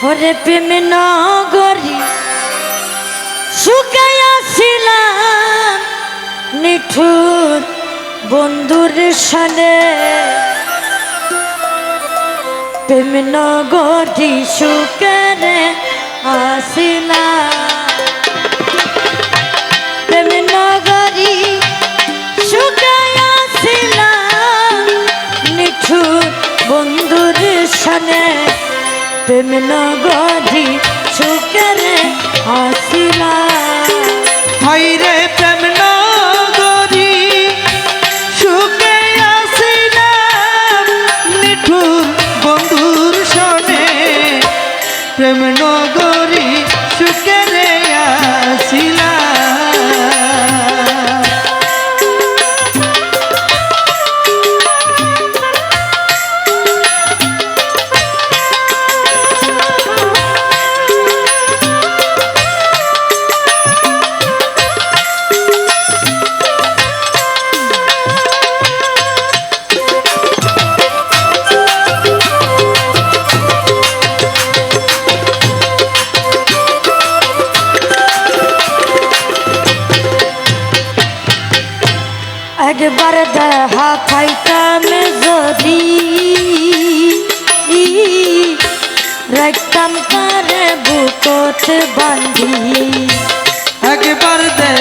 ওরে প্রেম নগরী শুকাইয়াছিলাম নিঠুর বন্ধুর সানে প্রেম নগরী সুকেরে আসিলাম প্রেম নগরী সুকেরে আসিলাম একবার দেখা খাইতাম যদি। রাখতাম তারে বুকত বান্ধি। একবার দেহা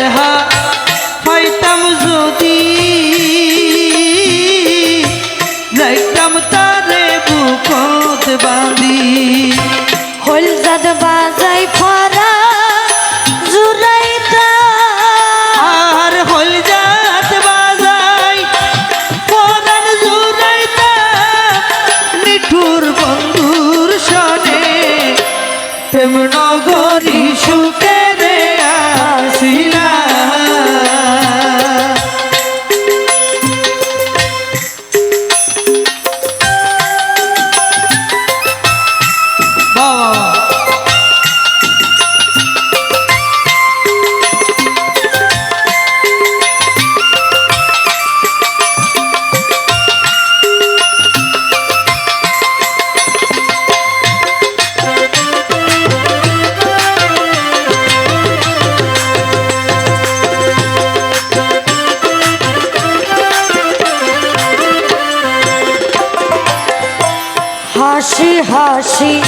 হাসি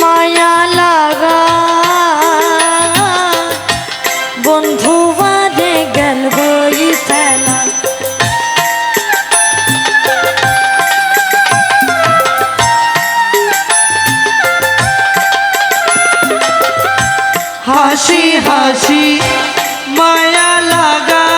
মায়া লাগা। বন্ধু বাদে গেল বই ফেলা। হাসি হাসি মায়া লাগা।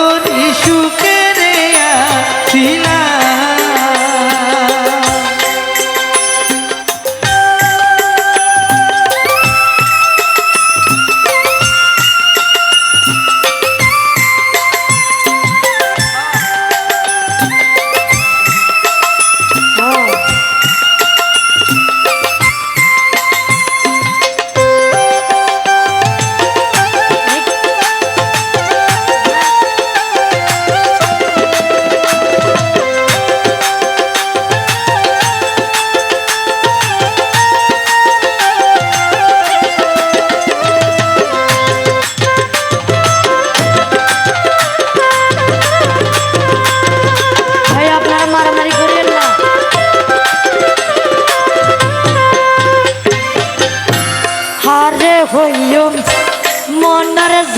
নগরী সুখে রে ছিলা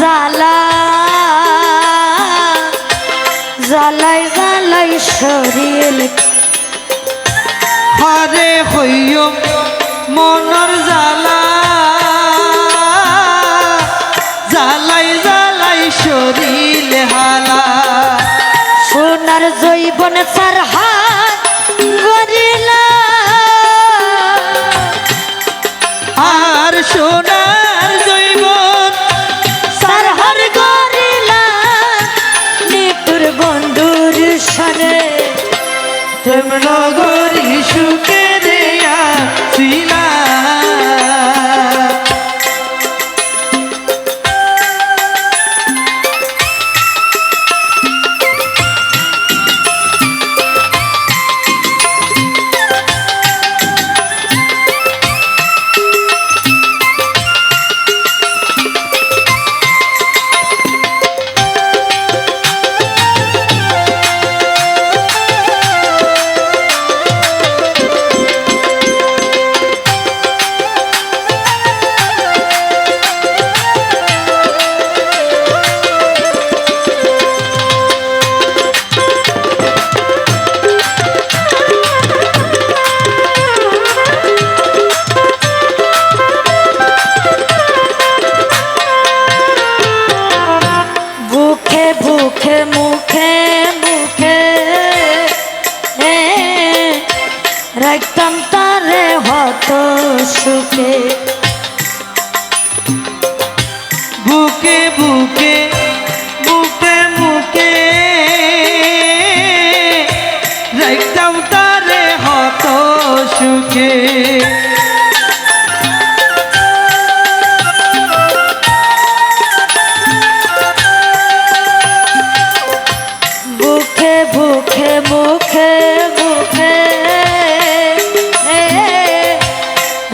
জালা জালাই জালাই শরীর হরে হইয় মনর জালা জালাই জালাই শরীর হালা। সোনার জৈবন সার হাত গরিলা আর সোনার